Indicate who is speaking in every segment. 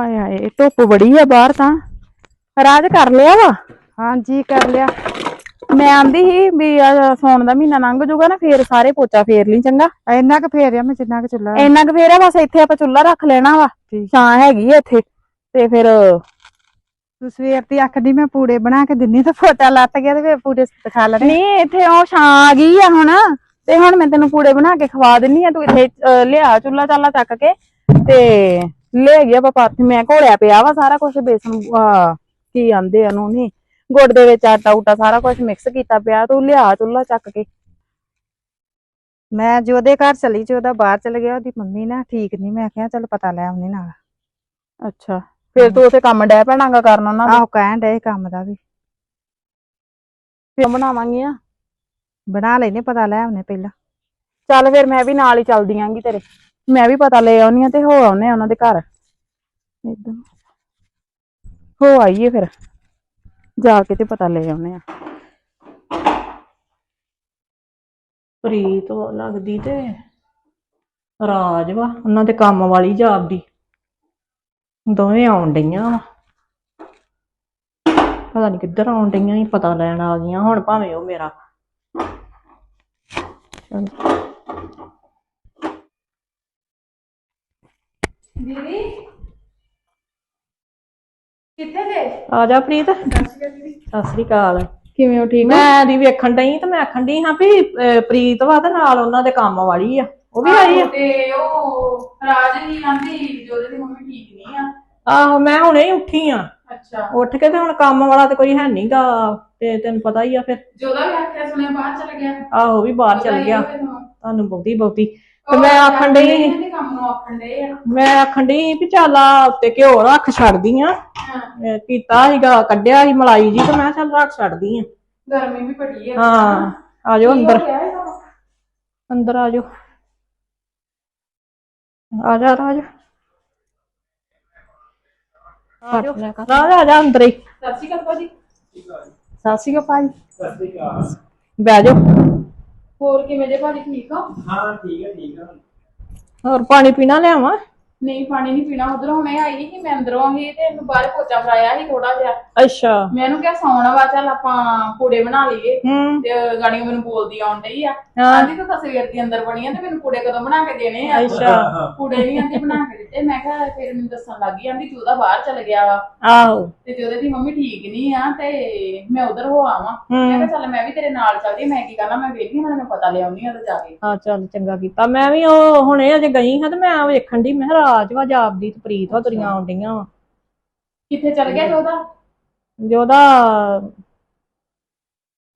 Speaker 1: ਹਾਏ ਹਾਏ ਧੁੱਪ ਬੜੀ ਆ ਬਾਹਰ ਤਾਂ। ਰਾਜ ਕਰ ਲਿਆ ਵਾ?
Speaker 2: ਹਾਂਜੀ ਕਰ ਲਿਆ।
Speaker 1: ਮੈਂ ਆਂਦੀ ਸੀ ਵੀ ਸੌਣ ਦਾ ਮਹੀਨਾ ਲੰਘ ਜਾਊਗਾ ਨਾ ਫੇਰ ਸਾਰੇ ਪੋਚਾ ਫੇਰ ਲਈ ਚੰਗਾ।
Speaker 2: ਇੰਨਾ ਕੁ ਫੇਰਿਆ ਮੈਂ ਜਿੰਨਾ ਕੁ ਚੁੱਲਾ
Speaker 1: ਇੰਨਾ ਕੁ ਫੇਰ ਆ ਬਸ ਇੱਥੇ ਆਪਾਂ ਚੁੱਲ੍ਹਾ ਰੱਖ ਲੈਣਾ ਵਾ। ਛਾਂ ਹੈਗੀ ਆ ਇੱਥੇ ਤੇ ਫਿਰ
Speaker 2: ਤੂੰ ਸਵੇਰ ਦੀ ਆਖਦੀ ਮੈਂ ਪੂੜੇ ਬਣਾ ਕੇ ਦਿੰਨੀ ਤਾਂ ਫੋਟਾ ਲੱਤ ਗਿਆ ਤੇ ਫੇਰ ਪੂੜੇ ਖਾ ਲੈਣੇ।
Speaker 1: ਨਹੀਂ ਇੱਥੇ ਉਹ ਛਾਂ ਆ ਗਈ ਆ ਹੁਣ ਤੇ ਹੁਣ ਮੈਂ ਤੈਨੂੰ ਪੂੜੇ ਬਣਾ ਕੇ ਖਵਾ ਦਿੰਨੀ ਆ ਤੂੰ ਇੱਥੇ ਲਿਆ ਚੁੱਲ੍ਹਾ ਚਾਲਾ ਚੱਕ ਕੇ ਤੇ ਲੈ ਗਿਆ ਪਾਪਾ ਤੇ ਮੈਂ ਘੋਲਿਆ ਪਿਆ ਵਾ ਸਾਰਾ ਕੁਝ ਬੇਸਨ ਕੀ ਆਂਦੇ ਆ ਨੂੰ ਨਹੀਂ ਗੁੜ ਦੇ ਵਿੱਚ ਆਟਾ ਉਟਾ ਸਾਰਾ ਕੁਝ ਮਿਕਸ ਕੀਤਾ ਪਿਆ ਤੂੰ ਲਿਆ ਚੁੱਲ੍ਹਾ ਚੱਕ ਕੇ।
Speaker 2: ਮੈਂ ਜੋਦੇ ਘਰ ਚਲੀ ਜੀ ਉਹਦਾ ਬਾਹਰ ਚਲ ਗਿਆ ਉਹਦੀ ਮੰਮੀ ਨਾ ਠੀਕ ਨਹੀਂ ਮੈਂ ਕਿਹਾ ਚੱਲ ਪਤਾ ਲੈ ਆਉਣੀ ਨਾਲ।
Speaker 1: ਅੱਛਾ ਫਿਰ ਤੂੰ ਉਥੇ ਕੰਮ ਡੈ ਪੈਣਾਗਾ ਕਰਨ ਉਹਨਾਂ ਦਾ?
Speaker 2: ਆਹੋ ਕਹਿਣ ਡਏ ਕੰਮ ਦਾ ਵੀ।
Speaker 1: ਫਿਰ ਬਣਾਵਾਂਗੀ ਆ।
Speaker 2: ਬਣਾ ਲੈਨੇ ਪਤਾ ਲੈ ਆਉਨੇ ਪਹਿਲਾਂ।
Speaker 1: ਚੱਲ ਫਿਰ ਮੈਂ ਵੀ ਨਾਲ ਹੀ ਚੱਲਦੀ ਆਂਗੀ ਤੇਰੇ। ਮੈਂ ਵੀ ਪਤਾ ਲੈ ਆਉਣੀ ਆ ਤੇ ਹੋ ਆਉਨੇ ਆ ਉਹਨਾਂ ਦੇ ਘਰ। ਏਦਾਂ। ਹੋ ਆਈਏ ਫਿਰ। ਜਾ ਕੇ ਤੇ ਪਤਾ ਲੈ ਆਉਨੇ ਆ।
Speaker 3: ਪ੍ਰੀਤ ਵਾ ਲੱਗਦੀ ਤੇ ਰਾਜ ਵਾ, ਉਹਨਾਂ ਦੇ ਕੰਮ ਵਾਲੀ ਜਾਪਦੀ ਦੋਵੇਂ ਆਉਣ ਡਈਆਂ ਵਾ। ਪਤਾ ਨਹੀਂ ਕਿੱਧਰ ਆਉਣ ਡਈਆਂ ਹੀ ਪਤਾ ਲੈਣ ਆ ਗਈਆਂ। ਹੁਣ ਭਾਵੇਂ ਉਹ ਮੇਰਾ। ਚੱਲ।
Speaker 1: ਦੀਦੀ। ਕਿੱਥੇ ਗਏ?
Speaker 3: ਆ ਜਾ ਪ੍ਰੀਤ। ਸਤਿ ਸ੍ਰੀ ਅਕਾਲ
Speaker 1: ਕਿਵੇਂ ਹੋ ਠੀਕ
Speaker 3: ਮੈਂ ਦੀ ਵੇਖਣ ਡਈ ਤੇ ਮੈਂ ਆਖਣ ਡਈ ਹਾਂ ਵੀ ਅਹ, ਪ੍ਰੀਤ ਵਾ ਤੇ ਨਾਲ ਉਹਨਾਂ ਦੇ ਕੰਮ ਵਾਲੀ ਆ। ਉਹ ਵੀ ਆਈ ਆ।
Speaker 1: ਤੇ ਉਹ ਰਾਜ ਨਹੀਂ ਆਂਦੀ ਜੋਦੇ ਦੀ ਮੰਮੀ ਠੀਕ ਨਹੀਂ ਆ।
Speaker 3: ਆਹੋ ਮੈਂ ਹੁਣੇ ਹੀ ਉੱਠੀ ਆ।
Speaker 1: ਅੱਛਾ।
Speaker 3: ਉੱਠ ਕੇ ਤੇ ਹੁਣ ਕੰਮ ਵਾਲਾ ਤੇ ਕੋਈ ਹੈ ਨਹੀਂਗਾ ਤੇ ਤੈਨੂੰ ਪਤਾ ਹੀ ਆ ਫਿਰ।
Speaker 1: ਜੋਦਾ ਵੀ ਆਖਿਆ ਸੁਣਿਆ ਬਾਹਰ ਚਲ ਗਿਆ।
Speaker 3: ਆਹੋ ਵੀ ਬਾਹਰ ਚਲ ਗਿਆ। ਤੁਹਾਨੂੰ ਬਹੁਤੀ ਬਹੁਤੀ। ਤੇ ਮੈਂ ਆਖਣ ਡਈ
Speaker 1: ਇਹਦੇ ਕੰਮ ਨੂੰ ਆਖਣ ਆ।
Speaker 3: ਮੈਂ ਆਖਣ ਡਈ ਵੀ ਚੱਲ ਆ ਉੱਤੇ ਘਿਓ ਰੱਖ ਛੱਡਦੀ ਆ।
Speaker 1: ਹਾਂ।
Speaker 3: ਕੀਤਾ ਸੀਗਾ ਕੱਢਿਆ ਸੀ ਮਲਾਈ ਜੀ ਤੇ ਮੈਂ ਕਿਹਾ ਚੱਲ ਰੱਖ ਛੱਡਦੀ ਆ।
Speaker 1: ਗਰਮੀ ਵੀ ਬੜੀ ਆ।
Speaker 3: ਹਾਂ ਆ ਜਾਓ ਅੰਦਰ
Speaker 1: ਕੀ ਹੋ ਗਿਆ ਇਹਦਾ?
Speaker 3: ਅੰਦਰ ਆ ਜਾਓ। ਆ ਜਾ ਰਾਜ ਆ ਜਾਓ। ਰਾਜ ਆ ਜਾ ਅੰਦਰ ਹੀ।
Speaker 1: ਸਤਿ ਸ਼੍ਰੀ ਅਕਾਲ ਭਾਜੀ।
Speaker 3: ਸਤਿ ਸ਼੍ਰੀ ਅਕਾਲ ਭਾਈ ਬਹਿ ਜਾਓ।
Speaker 1: ਹੋਰ ਕਿਵੇਂ ਜੇ ਭਾਜੀ ਠੀਕ ਹੋ?
Speaker 4: ਹਾਂ ਠੀਕ ਹੈ ਠੀਕ ਹੈ
Speaker 3: ਹੋਰ ਪਾਣੀ ਪੀਣਾ ਲਿਆਵਾਂ?
Speaker 1: ਨਹੀਂ ਪਾਣੀ ਨਹੀਂ ਪੀਣਾ। ਉਧਰੋਂ ਹੁਣੇ ਆਈ ਸੀ ਮੈਂ ਅੰਦਰੋਂ ਹੀ ਤੇ ਇਹਨੂੰ ਬਾਹਰ ਪੋਚਾ ਫਰਾਇਆ ਸੀ ਥੋੜਾ ਜਿਹਾ।
Speaker 3: ਅੱਛਾ।
Speaker 1: ਮੈਂ ਇਹਨੂੰ ਕਿਹਾ ਸੌਣਾ ਵਾ ਚੱਲ ਆਪਾਂ ਪੂੜੇ ਬਣਾ ਲਈਏ।
Speaker 3: ਹੂੰ।
Speaker 1: ਤੇ ਗਾੜੀਆਂ ਮੈਨੂੰ ਬੋਲਦੀ ਆਉਣ ਡਈ ਆ।
Speaker 3: ਹਾਂ।
Speaker 1: ਆਂਦੀ ਤੂੰ ਤਾਂ ਸਵੇਰ ਦੀ ਅੰਦਰ ਬਣੀ ਆ ਤੇ ਮੈਨੂੰ ਪੂੜੇ ਕਦੋਂ ਬਣਾ ਕੇ ਦੇਣੇ ਆ?
Speaker 3: ਅੱਛਾ।
Speaker 1: ਪੂੜੇ ਨਹੀਂ ਆਂਦੀ ਬਣਾ ਕੇ ਦਿੱਤੇ। ਮੈਂ ਕਿਹਾ ਫਿਰ ਮੈਨੂੰ ਦੱਸਣ ਲੱਗੀ ਆਂਦੀ ਤੂੰ ਤਾਂ ਬਾਹਰ ਚਲ ਗਿਆ ਵਾ।
Speaker 3: ਆਹੋ।
Speaker 1: ਤੇ ਤੇ ਉਹਦੇ ਦੀ ਮੰਮੀ ਠੀਕ ਨਹੀਂ ਆ ਤੇ ਮੈਂ ਉਧਰ ਹੋ ਆਵਾਂ। ਮੈਂ ਕਿਹਾ ਚੱਲ ਮੈਂ ਵੀ ਤੇਰੇ ਨਾਲ ਚੱਲਦੀ ਮੈਂ ਕੀ ਕਰਨਾ ਮੈਂ ਵੇਖੀ ਹੁਣ ਮੈਂ ਪਤਾ ਲਿਆਉਣੀ ਆ ਤੇ ਜਾ ਕੇ।
Speaker 3: ਆ ਚੱਲ ਚੰਗਾ ਕੀਤਾ। ਮੈਂ ਵੀ ਉਹ ਹੁਣੇ ਅਜੇ ਗਈ ਹਾਂ ਤੇ ਮੈਂ ਵੇਖਣ ਦੀ ਮੈਂ ਕਿਹਾ ਰਾਜ ਵਾ ਜਾਪਦੀ ਤੇ ਪ੍ਰੀਤ ਵਾ ਤੁਰੀਆਂ ਆਉਂਦੀਆਂ ਵਾ।
Speaker 1: ਕਿੱਥੇ ਚਲ ਗਿਆ ਜੋਦਾ
Speaker 3: ਜਿਹਦਾ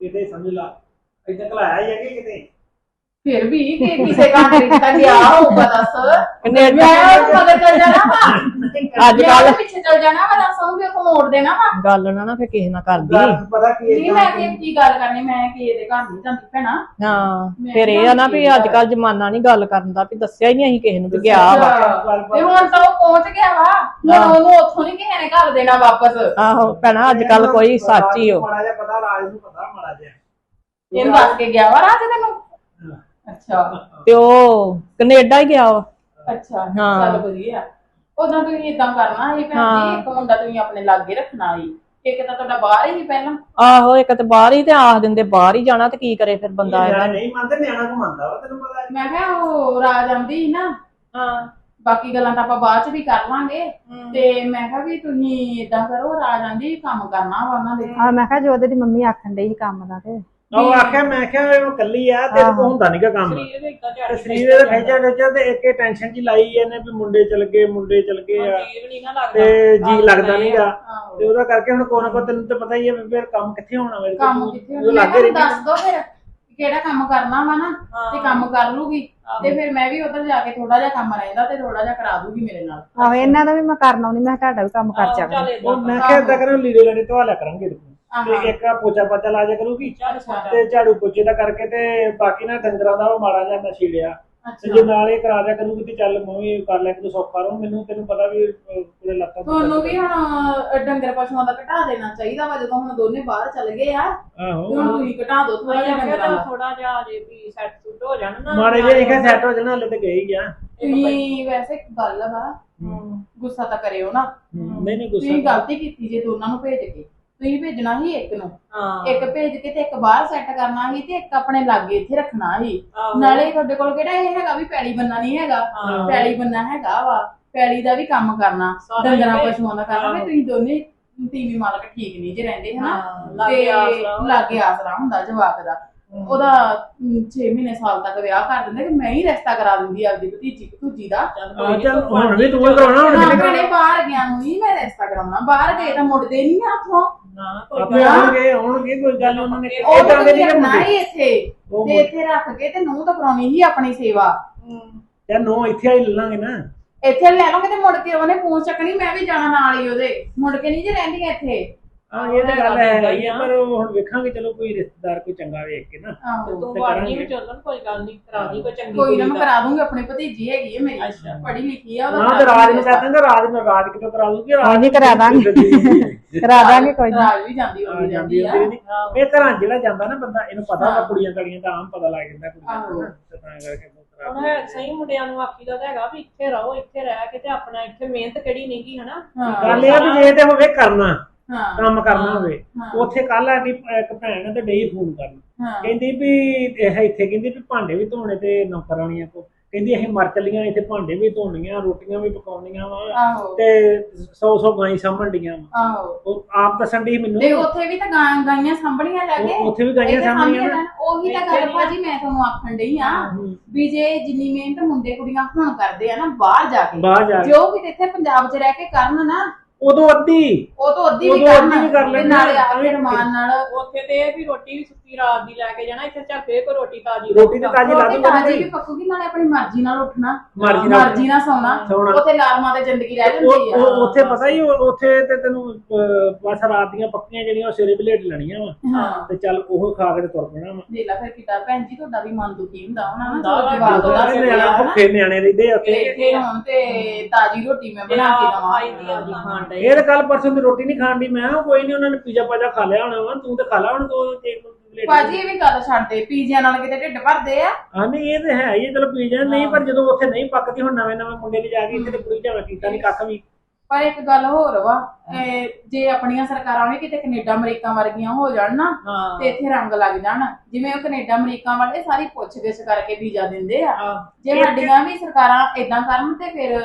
Speaker 4: ਕਿਤੇ ਸਮਝ ਲਾ ਇੱਥੇ ਘਲਾਇਆ ਹੀ ਹੈ ਕਿ ਕਿਤੇ?
Speaker 1: ਫਿਰ ਵੀ ਕਿ ਕਿਸੇ ਕੰਟਰੀ ਚ ਤਾਂ ਗਿਆ ਹੋਊਗਾ ਦੱਸ।
Speaker 3: ਕੈਨੇਡਾ
Speaker 1: ਮੈਂ ਉਹਨੂੰ ਚੱਲ ਜਾਣਾ ਵਾ।
Speaker 3: ਅੱਜ ਕੱਲ
Speaker 1: ਪਿੱਛੇ ਚੱਲ ਜਾਣਾ ਵਾ ਦੱਸ ਉਹਨੂੰ ਵੀ ਉਹ ਮੋੜ ਦੇਣਾ ਵਾ।
Speaker 3: ਗੱਲ ਨਾ ਨਾ ਫੇ ਕਿਸੇ ਨਾਲ ਕਰਦੀ।
Speaker 4: ਗੱਲ ਪਤਾ ਕੀ
Speaker 1: ਨਹੀਂ ਮੈਂ ਕਿ ਕੀ ਗੱਲ ਕਰਨੀ ਮੈਂ ਕਿ ਇਹਦੇ ਘਰ ਨਹੀਂ ਜਾਂਦੀ ਭੈਣਾ।
Speaker 3: ਹਾਂ ਫਿਰ ਇਹ ਆ ਨਾ ਵੀ ਅੱਜ ਕੱਲ ਜ਼ਮਾਨਾ ਨਹੀਂ ਗੱਲ ਕਰਨ ਦਾ ਵੀ ਦੱਸਿਆ ਹੀ ਨਹੀਂ ਅਸੀਂ ਕਿਸੇ ਨੂੰ ਵੀ ਗਿਆ ਵਾ।
Speaker 1: ਤੇ ਹੁਣ ਤਾਂ ਉਹ ਪਹੁੰਚ ਗਿਆ ਵਾ। ਹੁਣ ਉਹਨੂੰ ਉੱਥੋਂ ਨਹੀਂ ਕਿਸੇ ਨੇ ਘਰ ਦੇਣਾ ਵਾਪਸ।
Speaker 3: ਆਹੋ ਭੈਣਾ ਅੱਜ ਕੱਲ ਕੋਈ ਸੱਚ ਹੀ ਹੋ।
Speaker 4: ਮਾੜਾ ਜਿਹਾ ਪਤਾ ਰਾਜ ਨੂੰ ਪਤਾ ਮਾੜਾ ਜਿਹਾ।
Speaker 1: ਇਹਨੂੰ ਦੱਸ ਕੇ ਗਿਆ ਵਾ ਰਾਜ ਤੈਨੂੰ? ਅੱਛਾ।
Speaker 3: ਤੇ ਉਹ ਕੈਨੇਡਾ ਹੀ ਗਿਆ ਵਾ।
Speaker 1: ਅੱਛਾ
Speaker 3: ਹਾਂ।
Speaker 1: ਚੱਲ ਵਧੀਆ। ਉਦੋਂ ਤੁਸੀਂ ਇਦਾਂ ਕਰਨਾ ਸੀ ਭੈਣ ਜੀ ਇੱਕ ਮੁੰਡਾ ਤੁਸੀਂ ਆਪਣੇ ਲਾਗੇ ਰੱਖਣਾ ਸੀ। ਇੱਕ ਤਾਂ ਤੁਹਾਡਾ ਬਾਹਰ ਹੀ ਸੀ ਪਹਿਲਾਂ।
Speaker 3: ਆਹੋ ਇੱਕ ਤੇ ਬਾਹਰ ਹੀ ਤੇ ਆਖ ਦਿੰਦੇ ਬਾਹਰ ਹੀ ਜਾਣਾ ਤੇ ਕੀ ਕਰੇ ਫਿਰ ਬੰਦਾ ਇਹਦਾ
Speaker 4: ਨਹੀਂ ਮੰਨਦੇ ਨਿਆਣਾ ਕੋ ਮੰਨਦਾ ਵਾ ਤੈਨੂੰ ਪਤਾ
Speaker 1: ਮੈਂ ਕਿਹਾ ਉਹ ਰਾਜ ਆਂਦੀ ਸੀ ਨਾ।
Speaker 3: ਹਾਂ।
Speaker 1: ਬਾਕੀ ਗੱਲਾਂ ਤਾਂ ਆਪਾਂ ਬਾਅਦ ਚ ਵੀ ਕਰ ਲਾਂਗੇ। ਤੇ ਮੈਂ ਕਿਹਾ ਵੀ ਤੁਸੀਂ ਇਦਾਂ ਕਰੋ ਰਾਜ ਆਂਦੀ ਕੰਮ ਕਰਨਾ ਵਾ ਉਹਨਾਂ ਦੇ।
Speaker 2: ਆ ਮੈਂ ਕਿਹਾ ਜੋਦੇ ਦੀ ਮੰਮੀ ਆਖਣ ਡਈ ਸੀ ਕੰਮ ਦਾ ਤੇ।
Speaker 4: ਉਹ ਆਖਿਆ ਮੈਂ ਕਿਹਾ ਉਹ ਕੱਲੀ ਆ ਤੇ ਕੋ ਹੁੰਦਾ ਨਹੀਂਗਾ ਕੰਮ। ਤੇ ਸਰੀਰ ਦੇ ਖੇਚਾ ਖੇਚਾ ਤੇ ਇੱਕ ਟੈਨਸ਼ਨ ਜੀ ਲਾਈ ਇਹਨੇ ਵੀ ਮੁੰਡੇ ਚਲ ਗਏ ਮੁੰਡੇ ਚਲ ਗਏ ਆ। ਤੇ ਜੀ ਲੱਗਦਾ ਨਹੀਂਗਾ। ਤੇ ਉਹਦਾ ਕਰਕੇ ਹੁਣ ਕੋਈ ਨਾ ਕੋਈ ਤੈਨੂੰ ਤਾਂ ਪਤਾ ਹੀ ਹੈ ਵੀ ਫਿਰ ਕੰਮ ਕਿੱਥੇ ਹੋਣਾ ਮੇਰੇ ਕੋਲ?
Speaker 1: ਕੰਮ ਕਿੱਥੇ
Speaker 4: ਲੱਗੇ
Speaker 1: ਮੈਂ
Speaker 4: ਰਹਿੰਦੀ
Speaker 1: ਦੱਸ ਦੋ ਫਿਰ ਕਿਹੜਾ ਕੰਮ ਕਰਨਾ ਵਾ ਨਾ ਤੇ ਕੰਮ ਕਰ ਲੂਗੀ। ਤੇ ਫਿਰ ਮੈਂ ਵੀ ਉਧਰ ਜਾ ਕੇ ਥੋੜਾ ਜਿਹਾ ਕੰਮ ਰਹਿੰਦਾ ਤੇ ਥੋੜਾ ਜਿਹਾ ਕਰਾ ਦੂਗੀ ਮੇਰੇ ਨਾਲ।
Speaker 2: ਆਹੋ ਇਹਨਾਂ ਦਾ ਵੀ ਮੈਂ ਕਰਨਾ ਨਹੀਂ ਮੈਂ ਤੁਹਾਡਾ ਵੀ ਕੰਮ ਕਰ ਜਾਵਾਂ
Speaker 4: ਉਹ ਮੈਂ ਕਿਹਾ ਏਦਾਂ ਕਰਾਂ ਲੀੜੇ ਲੜੇ ਧਵਾ ਲਿਆ ਕਰਾਂਗੇ ਕੋਲ। ਤੇ ਇੱਕ ਆ ਪੋਚਾ ਪਾਚਾ ਲਾ ਜਾ ਕਰੂਗੀ ਤੇ ਝਾੜੂ ਪੋਚੇ ਦਾ ਕਰਕੇ ਤੇ ਬਾਕੀ ਨਾ ਡੰਗਰਾਂ ਦਾ ਉਹ ਮਾੜਾ ਜਿਹਾ ਮੈਂ ਛੀੜਿਆ। ਤੇ ਜੇ ਨਾਲ ਇਹ ਕਰਾ ਦਿਆ ਕਰੂਗੀ ਤੇ ਚੱਲ ਮੈਂ ਵੀ ਕਰ ਲਿਆ ਕਿ ਸੌਖਾ ਰਹੂੰ। ਮੈਨੂੰ ਤੈਨੂੰ ਪਤਾ ਵੀ ਪੂਰੇ ਲੱਤਾਂ ਤੋਂ
Speaker 1: ਤੁਹਾਨੂੰ ਵੀ ਹੁਣ ਡੰਗਰ ਪਸ਼ੂਆਂ ਦਾ ਘਟਾ ਦੇਣਾ ਚਾਹੀਦਾ ਵਾ ਜਦੋਂ ਹੁਣ ਦੋਨੇ ਬਾਹਰ ਚਲ ਗਏ ਆ। ਤੇ
Speaker 4: ਆਹੋ
Speaker 1: ਹੁਣ ਤੁਸੀਂ ਘਟਾ ਦਿਓ ਥੋੜਾ ਜਿਹਾ ਡੰਗਰਾਂ ਦਾ।
Speaker 3: ਥੋੜਾ ਜਿਹਾ ਜੇ ਵੀ ਸੈੱਟ ਸੁੱਟ ਹੋ ਜਾਣ ਨਾ।
Speaker 4: ਮਾੜੇ ਜਿਹੇ ਇੱਕ ਸੈੱਟ ਹੋ ਜਾਣਾ ਹਲੇ ਤੇ ਗਏ ਹੀ ਗਿਆ
Speaker 1: ਤੁਸੀਂ ਵੈਸੇ ਇੱਕ ਗੱਲ ਵਾ ਗੁੱਸਾ ਤਾਂ ਕਰਿਓ ਨਾ।
Speaker 4: ਨਹੀਂ ਨਹੀਂ
Speaker 1: ਤੁਸੀਂ
Speaker 4: ਗੁੱਸਾ
Speaker 1: ਗਲਤੀ ਕੀਤੀ ਜੇ ਦੋਨਾਂ ਨੂੰ ਭੇਜ ਕੇ। ਤੁਸੀਂ ਭੇਜਣਾ ਸੀ ਇੱਕ ਨੂੰ।
Speaker 3: ਹਾਂ।
Speaker 1: ਇੱਕ ਭੇਜ ਕੇ ਤੇ ਇੱਕ ਬਾਹਰ ਸੈੱਟ ਕਰਨਾ ਸੀ ਤੇ ਇੱਕ ਆਪਣੇ ਲਾਗੇ ਇੱਥੇ ਰੱਖਣਾ ਸੀ।
Speaker 3: ਆਹੋ।
Speaker 1: ਨਾਲੇ ਤੁਹਾਡੇ ਕੋਲ ਕਿਹੜਾ ਇਹ ਹੈਗਾ ਵੀ ਪੈਲੀ ਬੰਨਾ ਨਹੀਂ ਹੈਗਾ।
Speaker 3: ਹਾਂ।
Speaker 1: ਪੈਲੀ ਬੰਨਾ ਹੈਗਾ ਵਾ। ਪੈਲੀ ਦਾ ਵੀ ਕੰਮ ਕਰਨਾ।
Speaker 3: ਸਾਰਾ
Speaker 1: ਡੰਗਰਾਂ ਪਸ਼ੂਆਂ ਦਾ ਕਰਨਾ। ਵੀ
Speaker 3: ਆਹੋ।
Speaker 1: ਤੁਸੀਂ ਦੋਨੇ ਤੀਵੀਂ ਮਾਲਕ ਠੀਕ ਨਹੀਂ ਜੇ ਰਹਿੰਦੇ ਹਨਾ?
Speaker 3: ਹਾਂ, ਲਾਗੇ ਆਸਰਾ ਹੁੰਦਾ।
Speaker 1: ਲਾਗੇ ਆਸਰਾ ਹੁੰਦਾ ਜਵਾਕ ਦਾ। ਉਹਦਾ 6 ਮਹੀਨੇ ਸਾਲ ਤੱਕ ਵਿਆਹ ਕਰ ਦਿੰਦੇ ਕਿ ਮੈਂ ਹੀ ਰਿਸ਼ਤਾ ਕਰਾ ਦਿੰਦੀ ਆਪਦੀ ਭਤੀਜੀ ਭਤੂਜੀ ਦਾ।
Speaker 4: ਚੱਲ ਹੁਣ ਵੀ ਤੂੰ ਹੀ ਕਰਾਉਣਾ ਹੁਣ
Speaker 1: ਨਾ
Speaker 4: ਕਿਹਨੇ
Speaker 1: ਭੈਣੇ ਬਾਹਰ ਗਿਆ ਨੂੰ ਹੀ ਮੈਂ ਰਿਸ਼ਤਾ ਕਰਾਉਣਾ। ਬਾਹਰ ਗਏ ਤਾਂ ਮੁੜਦੇ ਨਹੀਂ ਆ ਉੱਥੋਂ।
Speaker 3: ਨਾ ਕੋਈ
Speaker 4: ਆਪੇ ਆਉਣਗੇ ਆਉਣਗੇ ਕੋਈ ਗੱਲ ਉਹਨਾਂ ਨੇ
Speaker 1: ਉਹ
Speaker 4: ਏਦਾਂ
Speaker 1: ਤਾਂ
Speaker 4: ਦੇ
Speaker 1: ਤੁਸੀਂ
Speaker 4: ਨਹੀਂ
Speaker 1: ਰੱਖਣਾ ਹੀ ਇੱਥੇ।
Speaker 4: ਉਹ
Speaker 1: ਤੇ ਇੱਥੇ ਰੱਖ ਕੇ ਤੇ ਨੂੰ ਤਾਂ ਕਰਾਉਣੀ ਹੀ ਆਪਣੀ ਸੇਵਾ।
Speaker 4: ਯਾਰ ਨੋ ਇੱਥੇ ਆਈ ਲੱਲਾਂਗੇ ਨਾ।
Speaker 1: ਇੱਥੇ ਲੈ ਲਓਗੇ ਤੇ ਮੁੜ ਕੇ ਉਹਨੇ ਪੂੰਛ ਚੱਕਣੀ ਮੈਂ ਵੀ ਜਾਣਾ ਨਾਲ ਹੀ ਉਹਦੇ। ਮੁੜ ਕੇ ਨਹੀਂ ਜੇ ਰਹਿੰਦੀਆਂ ਇੱਥੇ।
Speaker 4: ਹਾਂ ਇਹ ਤਾਂ ਗੱਲ ਹੈ ਹੀ ਆ, ਪਰ ਉਹ ਹੁਣ ਵੇਖਾਂਗੇ ਚਲੋ ਕੋਈ ਰਿਸ਼ਤੇਦਾਰ ਕੋਈ ਚੰਗਾ ਵੇਖ ਕੇ ਨਾ
Speaker 1: ਆਹੋ
Speaker 3: ਤੂੰ
Speaker 4: ਕਰਾਂਗੇ।
Speaker 3: ਵੀ ਚੱਲਣ ਕੋਈ ਗੱਲ ਨਹੀਂ ਕਰਾ ਦੀ ਕੋਈ ਚੰਗੀ
Speaker 1: ਕੋਈ ਨਾ ਮੈਂ
Speaker 3: ਦਾ।
Speaker 1: ਕਰਾ ਦੂੰਗੀ ਆਪਣੀ ਭਤੀਜੀ ਹੈਗੀ ਹੈ ਮੇਰੀ
Speaker 3: ਅੱਛਾ।
Speaker 1: ਪੜ੍ਹੀ ਲਿਖੀ ਆ
Speaker 4: ਨਾ ਤੇ ਰਾਜ ਨੂੰ ਕਹਿ ਦਾਂਗਾ ਰਾਜ ਨੂੰ ਰਾਜ ਕਿਤੋਂ ਕਰਾ ਦੂਗੀ ਰਾਜ
Speaker 2: ਵੀ ਕਰਾ ਦਾਂਗੇ। ਕਰਾ ਦਾਂਗੇ ਕੋਈ ਨੀ।
Speaker 1: ਰਾਜ ਵੀ ਜਾਂਦੀ
Speaker 4: ਆ
Speaker 1: ਹੁੰਦੀ
Speaker 4: ਜਾਂਦੀ
Speaker 1: ਜਾਂਦੀ ਆ
Speaker 4: ਹੁੰਦੀ ਨਹੀਂ ਇਹ ਘਰਾਂ ਜਿਹੜਾ ਜਾਂਦਾ ਨਾ ਬੰਦਾ ਇਹਨੂੰ ਪਤਾ
Speaker 1: ਹਾਂ।
Speaker 4: ਵਾ ਕੁੜੀਆਂ ਕੜੀਆਂ ਦਾ ਆਮ ਪਤਾ ਲੱਗ ਜਾਂਦਾ ਕੁੜੀਆਂ
Speaker 1: ਆਹੋ।
Speaker 4: ਨੂੰ ਤੇ ਤਾਂ ਕਰਕੇ ਉਹ ਕਰਾ
Speaker 3: ਹੁਣ ਹੈ ਸਹੀ ਮੁੰਡਿਆਂ ਨੂੰ ਆਖੀਦਾ ਤਾਂ ਹੈਗਾ ਵੀ ਇੱਥੇ ਰਹੋ ਇੱਥੇ ਰਹਿ ਕੇ ਤੇ ਆਪਣਾ ਇੱਥੇ ਮਿਹਨਤ ਕਿਹੜੀ ਨਹੀਂਗੀ ਹਨਾ
Speaker 1: ਹਾਂ
Speaker 4: ਗੱਲ ਇਹ ਆ ਵੀ ਜੇ ਤੇ ਹੋਵੇ ਕਰਨਾ
Speaker 1: ਹਾਂ।
Speaker 4: ਕੰਮ ਕਰਨਾ ਹੋਵੇ। ਉੱਥੇ ਕੱਲ ਆ ਇੱਕ ਭੈਣ ਤੇ ਡਈ ਫੋਨ ਕਰਨ। ਕਹਿੰਦੀ ਵੀ ਇਹ ਇੱਥੇ ਕਹਿੰਦੀ ਵੀ ਭਾਂਡੇ ਵੀ ਧੋਣੇ ਤੇ ਨੌਕਰਾਣੀਆਂ ਕੋ। ਕਹਿੰਦੀ ਅਸੀਂ ਮਰ ਚੱਲੀਆਂ ਇੱਥੇ ਭਾਂਡੇ ਵੀ ਧੋਣੀਆਂ ਰੋਟੀਆਂ ਵੀ ਪਕਾਉਣੀਆਂ ਵਾ ਤੇ 100 100 ਗਾਈ ਸਾਂਭਣਡੀਆਂ ਵਾ। ਉਹ ਆਪ ਦੱਸਣ ਦੀ ਮੈਨੂੰ
Speaker 1: ਤੇ ਉੱਥੇ ਵੀ ਤਾਂ ਗਾਂ ਗਾਈਆਂ ਸਾਂਭਣੀਆਂ ਲੈ ਕੇ।
Speaker 4: ਉਹ- ਉੱਥੇ ਵੀ ਗਾਈਆਂ ਸਾਂਭਣੀਆਂ।
Speaker 1: ਉਹੀ ਤਾਂ ਗੱਲ ਭਾਜੀ ਮੈਂ ਤੁਹਾਨੂੰ ਆਖਣ ਡਈ ਆ ਵੀ ਜੇ ਜਿੰਨੀ ਮਿਹਨਤ ਮੁੰਡੇ ਕੁੜੀਆਂ ਹੁਣ ਕਰਦੇ ਆ ਨਾ ਬਾਹਰ ਜਾ ਕੇ।
Speaker 4: ਜਾ
Speaker 1: ਕਿਤੇ ਇੱਥੇ ਪੰਜਾਬ 'ਚ ਰਹਿ ਕੇ ਕਰਨ ਨਾ
Speaker 4: ਉਦੋਂ ਅੱਧੀ।
Speaker 1: ਉਹ ਤੋਂ ਅੱਧੀ ਵੀ
Speaker 4: ਉਦੋਂ ਅੱਧੀ ਵੀ ਕਰ
Speaker 1: ਤੇ
Speaker 4: ਲੈਂਦੇ
Speaker 1: ਨਾਲੇ
Speaker 4: ਆ,
Speaker 1: ਆ ਕੇ ਰਮਾਨ ਨਾਲ
Speaker 3: ਉੱਥੇ ਤੇ ਇਹ ਵੀ ਰੋਟੀ ਵੀ ਸੁੱਕੀ ਰਾਤ ਦੀ ਲੈ ਕੇ ਜਾਣਾ ਇੱਥੇ ਚੱਲ ਫੇਰ ਕੋਈ ਰੋਟੀ ਤਾਜੀ
Speaker 4: ਰੋਟੀ ਤੇ ਤਾਜੀ ਲਾ
Speaker 1: ਰੋਟੀ
Speaker 4: ਦੂੰਗਾ
Speaker 1: ਤਾਜੀ ਵੀ ਪੱਕੂਗੀ ਨਾਲੇ ਆਪਣੀ ਮਰਜ਼ੀ ਨਾਲ ਉੱਠਣਾ।
Speaker 4: ਮਰਜ਼ੀ ਨਾਲ
Speaker 1: ਮਰਜ਼ੀ ਨਾਲ ਸੌਣਾ।
Speaker 4: ਸੌਣਾ।
Speaker 1: ਉੱਥੇ ਲਾਰਮਾਂ ਤੇ ਜ਼ਿੰਦਗੀ ਰਹਿ
Speaker 4: ਉਹ
Speaker 1: ਜਾਂਦੀ ਆ।
Speaker 4: ਉਹ- ਉੱਥੇ ਪਤਾ ਹੀ ਉਹ- ਉੱਥੇ ਤੇ ਤੈਨੂੰ ਅਹ, ਬਸ ਰਾਤ ਦੀਆਂ ਪੱਕੀਆਂ ਜਿਹੜੀਆਂ ਉਹ ਸਵੇਰੇ ਬਲੇਟ ਲੈਣੀਆਂ ਵਾ।
Speaker 1: ਹਾਂ।
Speaker 4: ਤੇ ਚੱਲ ਉਹ ਖਾ ਕੇ ਤੇ ਤੁਰ ਪੈਣਾ ਵਾ।
Speaker 1: ਦੇਖ ਲੈ ਫਿਰ ਕਿਤਾ ਭੈਣ ਜੀ ਤੁਹਾਡਾ ਵੀ ਮਨ ਦੁਖੀ ਹੁੰਦਾ ਹੋਣਾ ਨਾ
Speaker 3: ਹੁੰਦਾ ਵਾ,
Speaker 1: ਜਵਾਬ
Speaker 3: ਜਦੋਂ
Speaker 1: ਦਾ
Speaker 3: ਅਸੀਂ
Speaker 4: ਨਿਆਣੇ
Speaker 1: ਸਿਆ
Speaker 4: ਭੁੱਖੇ ਨਿਆਣੇ ਰਹਿੰਦੇ ਆ ਉੱਥੇ।
Speaker 1: ਇੱਥੇ ਹੁਣ ਤੇ ਤਾਜੀ ਰੋਟੀ ਮੈਂ ਬਣਾ ਕੇ ਦਵਾਂ
Speaker 3: ਆਈ ਦੀ ਆਦੀ ਖਾਣ ਡਏ।
Speaker 4: ਇਹ ਤਾਂ ਕੱਲ ਪਰਸੋਂ ਦੀ ਰੋਟੀ ਨਹੀਂ ਖਾਣ ਦੀ ਮੈਂ ਕਿਹਾ ਕੋਈ ਨਹੀਂ ਉਹਨਾਂ ਨੇ ਪੀਜ਼ਾ ਪਾਜਾ ਖਾ ਲਿਆ ਹੋਣਾ ਵਾ ਤੂੰ ਤੇ ਖਾ ਲਾ ਹੁਣ ਤੂੰ ਤੇ
Speaker 1: ਭਾਜੀ ਇਹ ਵੀ ਗੱਲ ਛੱਡਦੇ ਪੀਜ਼ਿਆਂ ਨਾਲ ਕਿਤੇ ਢਿੱਡ ਭਰਦੇ ਆ।
Speaker 4: ਹਾਂ ਨਹੀਂ ਇਹ ਤੇ ਹੈ ਹੀ ਚਲੋ ਪੀਜ਼ਾ ਨਹੀਂ ਪਰ ਜਦੋਂ ਉੱਥੇ ਨਹੀਂ ਪੱਕਦੀ ਹੁਣ ਨਵੇਂ ਨਵੇਂ ਮੁੰਡੇ ਨੇ ਜਾ ਕੇ ਇੱਥੇ ਤੇ ਕੁੜੀ ਝਾਵਾ ਕੀਤਾ ਨਹੀਂ ਕੱਖ ਵੀ।
Speaker 1: ਪਰ ਇੱਕ ਗੱਲ ਹੋਰ ਵਾ ਇਹ ਜੇ ਆਪਣੀਆਂ ਸਰਕਾਰਾਂ ਵੀ ਕਿਤੇ ਕੈਨੇਡਾ ਅਮਰੀਕਾ ਵਰਗੀਆਂ ਹੋ ਜਾਣ ਨਾ
Speaker 3: ਹਾਂ।
Speaker 1: ਤੇ ਇੱਥੇ ਰੰਗ ਲੱਗ ਜਾਣ। ਜਿਵੇਂ ਉਹ ਕੈਨੇਡਾ ਅਮਰੀਕਾ ਵਾਲੇ ਸਾਰੀ ਪੁੱਛ-ਗਿੱਛ ਕਰਕੇ ਵੀਜ਼ਾ ਦਿੰਦੇ ਆ। ਜੇ ਸਾਡੀਆਂ ਵੀ ਸਰਕਾਰਾਂ ਇਦਾਂ ਕਰਨ ਤੇ ਫਿਰ